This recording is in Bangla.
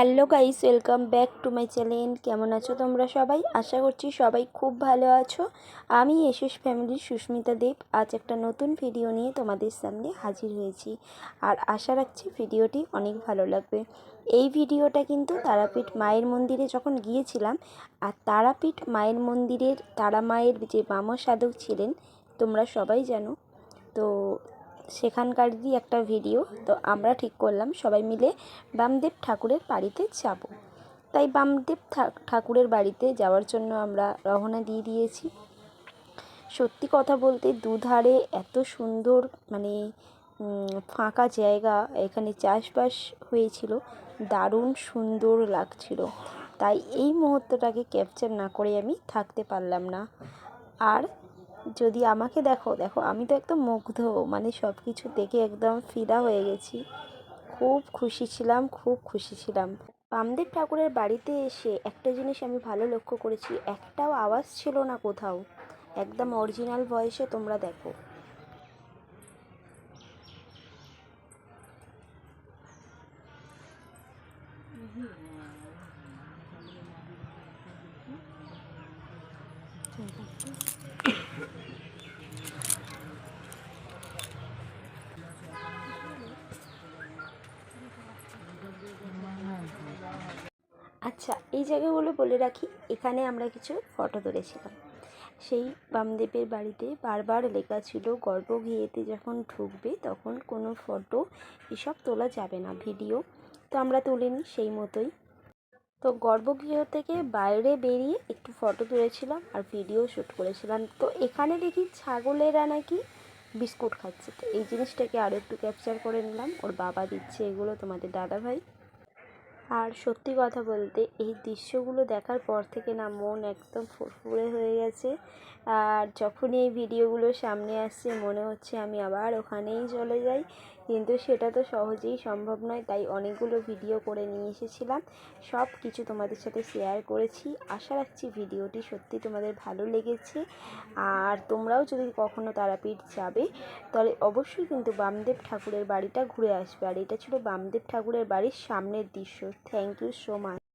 Hello guys, welcome back to my channel. কেমন আছো তোমরা সবাই? আশা করছি সবাই খুব ভালো আছো। আমি এসএস ফ্যামিলির সুস্মিতা দেব। আজ একটা নতুন ভিডিও নিয়ে তোমাদের সামনে হাজির হয়েছি। আর আশা রাখছি ভিডিওটি অনেক ভালো লাগবে। এই ভিডিওটা কিন্তু তারাপীঠ মায়ের মন্দিরে যখন গিয়েছিলাম, আর তারাপীঠ মায়ের মন্দিরের তারা মায়ের যে বামা সাধক ছিলেন, তোমরা সবাই জানো। তো সেখানকারই একটা ভিডিও তো আমরা ঠিক করলাম, সবাই মিলে বামদেব ঠাকুরের বাড়িতে যাব। তাই বামদেব ঠাকুরের বাড়িতে যাওয়ার জন্য আমরা রওনা দিয়ে দিয়েছি। সত্যি কথা বলতে দুধারে এত সুন্দর মানে ফাঁকা জায়গা, এখানে চাষবাস হয়েছিল, দারুণ সুন্দর লাগছিল। তাই এই মুহূর্তটাকে ক্যাপচার না করে আমি থাকতে পারলাম না। আর যদি আমাকে দেখো দেখো, আমি তো একদম মুগ্ধ। মানে সব কিছু দেখে একদম ফিদা হয়ে গেছি। খুব খুশি ছিলাম, খুব খুশি ছিলাম। বামদেব ঠাকুরের বাড়িতে এসে একটা জিনিস আমি ভালো লক্ষ্য করেছি, একটাও আওয়াজ ছিল না কোথাও। একদম অরিজিনাল ভয়েসে তোমরা দেখো। আচ্ছা এই জায়গাগুলো বলে রাখি, এখানে আমরা কিছু ফটো তুলেছিলাম। সেই বামদেবের বাড়িতে বারবার লেখা ছিল গর্ভগৃহেতে যখন ঢুকবে তখন কোনো ফটো এসব তোলা যাবে না, ভিডিও তো আমরা তুলিনি সেই মতোই। তো গর্ভগৃহ থেকে বাইরে বেরিয়ে একটু ফটো তুলেছিলাম আর ভিডিও শ্যুট করেছিলাম। তো এখানে দেখি ছাগলেরা নাকি বিস্কুট খাচ্ছে। তো এই জিনিসটাকে আরও একটু ক্যাপচার করে নিলাম। ওর বাবা দিচ্ছে এগুলো তোমাদের দাদা ভাই আর সত্যি কথা বলতে, এই দৃশ্যগুলো দেখার পর থেকে না মন একদম ফুরফুরে হয়ে গেছে। আর যখনই এই ভিডিওগুলো সামনে আসছে, মনে হচ্ছে আমি আবার ওখানেই চলে যাই। কিন্তু সেটা তো সহজেই সম্ভব নয়, তাই অনেকগুলো ভিডিও করে নিয়ে এসেছিলাম। সব কিছু তোমাদের সাথে শেয়ার করেছি। আশা রাখছি ভিডিওটি সত্যি তোমাদের ভালো লেগেছে। আর তোমরাও যদি কখনো তারাপীঠ যাবে, তাহলে অবশ্যই কিন্তু বামদেব ঠাকুরের বাড়িটা ঘুরে আসবে। আর এটা ছিল বামদেব ঠাকুরের বাড়ির সামনের দৃশ্য। Thank you so much